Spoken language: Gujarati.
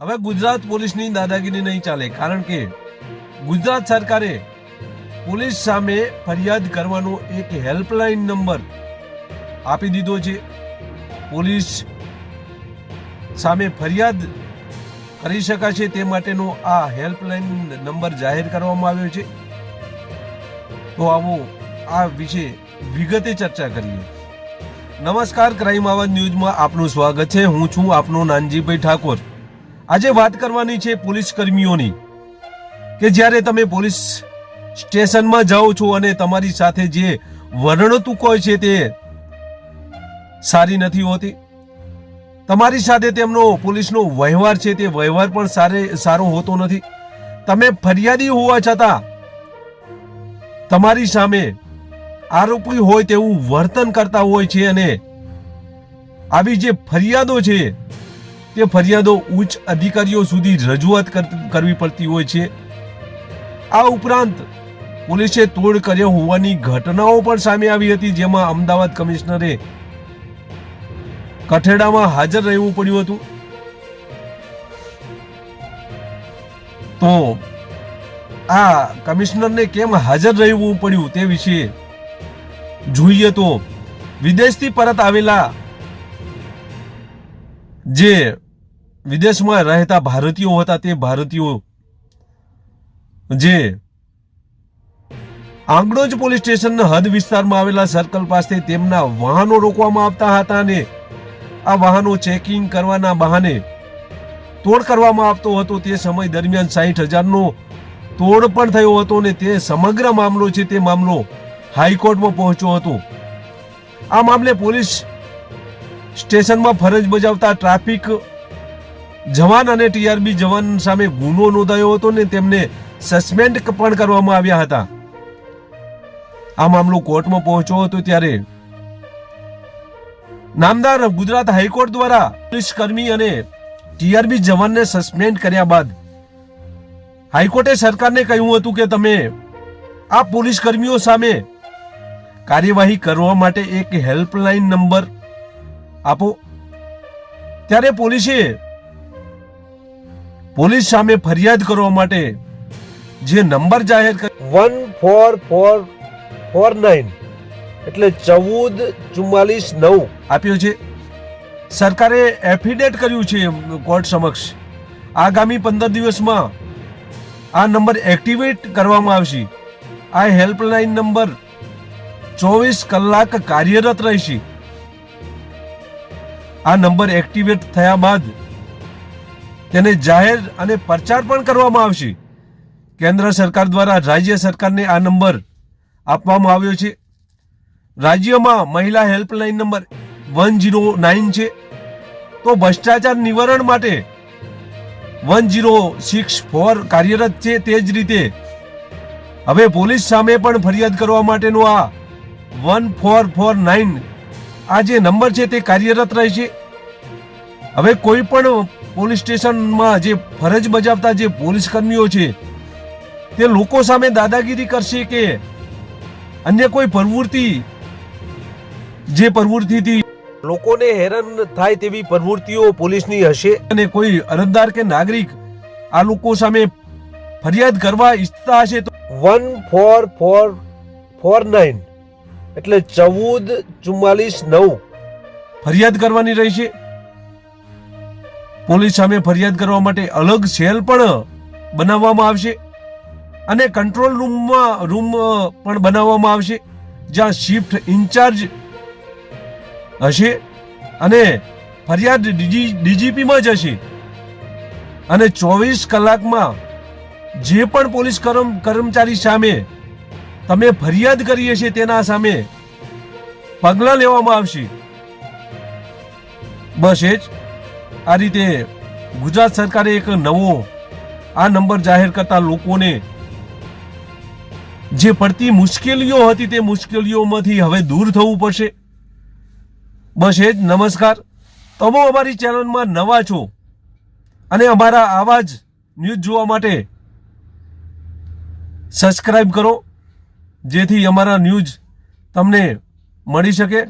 હવે ગુજરાત પોલીસની દાદાગીરી નહીં ચાલે, કારણ કે ગુજરાત સરકારે પોલીસ સામે ફરિયાદ કરવાનો એક હેલ્પલાઇન નંબર આપી દીધો છે. પોલીસ સામે ફરિયાદ કરી શકાશે તે માટેનો આ હેલ્પલાઇન નંબર જાહેર કરવામાં આવ્યો છે. તો આવો આ વિશે વિગતે ચર્ચા કરીએ. નમસ્કાર, ક્રાઇમ આવાજ ન્યૂઝમાં આપનું સ્વાગત છે. હું છું આપનો નાનજીભાઈ ઠાકોર. આજે વાત કરવાની છે પોલીસ કર્મીઓની કે જ્યારે તમે પોલીસ સ્ટેશનમાં જાઓ છો અને તમારી સાથે જે વર્ણતુક હોય છે તે સારી નથી હોતી, તમારી સાથે તેમનો પોલીસનો વ્યવહાર છે તે વ્યવહાર પણ સારે, સારો હોતો નથી. તમે ફરિયાદી હોવા છતાં તમારી સામે આરોપી હોય તેવું વર્તન કરતા હોય છે અને આવી જે ફરિયાદો છે તે ફરિયાદો ઉચ્ચ અધિકારીઓ સુધી રજૂઆત કરવી પડતી હોય છે. આ ઉપરાંત પોલીસે તોડ કર્યો હોવાની ઘટનાઓ પણ સામે આવી હતી, જેમાં અમદાવાદ કમિશનરે કઠેડામાં હાજર રહેવું પડ્યું હતું. તો આ કમિશનરને કેમ હાજર રહેવું પડ્યું તે વિશે જોઈએ તો વિદેશથી પરત આવેલા જે વિદેશમાં રહેતા ભારતીયો હતા તે ભારતીયો જે આંગણોજ પોલીસ સ્ટેશનના હદ વિસ્તારમાં આવેલા સર્કલ પાસે તેમના વાહનો રોકવામાં આવતા હતા અને આ વાહનો ચેકિંગ કરવાના બહાને તોડ કરવામાં આવતો હતો. તે સમય દરમિયાન સાહીઠ હજારનો તોડ પણ થયો હતો અને તે સમગ્ર મામલો છે તે મામલો હાઈકોર્ટમાં પહોંચ્યો હતો. આ મામલે પોલીસ સ્ટેશનમાં ફરજ બજાવતા ટ્રાફિક જવાન અને ટીઆરબી જવાન સામે ગુનો નોંધાયો હતો ને તેમને સસ્પેન્ડ પણ કરવામાં આવ્યા હતા. આ મામલો કોર્ટમાં પહોંચ્યો હતો ત્યારે નામદાર ગુજરાત હાઈકોર્ટ દ્વારા પોલીસ કર્મી અને ટીઆરબી જવાનને સસ્પેન્ડ કર્યા બાદ હાઈકોર્ટે સરકારને કહ્યું હતું કે તમે આ પોલીસ કર્મીઓ સામે કાર્યવાહી કરવા માટે એક હેલ્પલાઇન નંબર આપો. ત્યારે પોલીસે પોલીસ સામે ફરિયાદ કરવા માટે જે નંબર જાહેર one four four four nine એટલે ચૌદ ચુમ્માલીસ નવ. આપ્યો છે. સરકારે એફિડેટ કર્યું છે કોર્ટ સમક્ષ. આગામી પંદર દિવસમાં આ નંબર એક્ટિવેટ કરવામાં આવશે. આ હેલ્પલાઇન નંબર ચોવીસ કલાક કાર્યરત રહેશે. આ નંબર એક્ટિવેટ થયા બાદ તેને જાહેર અને પ્રચાર પણ કરવામાં આવશે. કેન્દ્ર સરકાર દ્વારા રાજ્ય સરકારને આ નંબર આપવામાં આવ્યો છે. રાજ્યમાં મહિલા helpline number one zero nine છે. તો ભ્રષ્ટાચાર નિવારણ માટે વન જીરો સિક્સ ફોર કાર્યરત છે તે જ રીતે હવે પોલીસ સામે પણ ફરિયાદ કરવા માટેનો આ વન ફોર ફોર નાઇન આ જે નંબર છે તે કાર્યરત રહેશે. હવે કોઈ પણ પોલીસ સ્ટેશનમાં જે ફરજ બજાવતા જે પોલીસ કર્મીઓ છે, તે લોકો સામે દાદાગીરી કરશે કે અન્ય કોઈ પ્રવૃત્તિ, જે પ્રવૃત્તિથી લોકોને હેરાન થાય તેવી પ્રવૃત્તિઓ પોલીસની હશે અને કોઈ અરજદાર કે નાગરિક આ લોકો સામે ફરિયાદ કરવા ઈચ્છતા હશે તો one four four four nine. એટલે ચૌદ ચુમ્માલીસ નવ. ફરિયાદ કરવાની રહેશે પોલીસ સામે ફરિયાદ કરવા માટે અલગ સેલ પણ બનાવવામાં આવશે અને કંટ્રોલ રૂમમાં, રૂમ પણ બનાવવામાં આવશે, જ્યાં શિફ્ટ ઇન્ચાર્જ હશે અને ફરિયાદ ડીજી, ડીજીપીમાં જ હશે. અને ચોવીસ કલાકમાં જે પણ પોલીસ કર્મ, કર્મચારી સામે તમે ફરિયાદ કરીએ છીએ તેના સામે. પગલાં લેવામાં આવશે. બસ એ જ. આ રીતે ગુજરાત સરકારે એક નવો આ નંબર જાહેર કરતા લોકોને જે પડતી મુશ્કેલીઓ હતી તે મુશ્કેલીઓમાંથી હવે દૂર થવું પડશે. બસ એ જ. નમસ્કાર. તમે અમારી ચેનલમાં નવા છો અને અમારા આવા જ ન્યૂઝ જોવા માટે સબસ્ક્રાઈબ કરો. જેથી અમારા ન્યૂઝ તમને મળી શકે.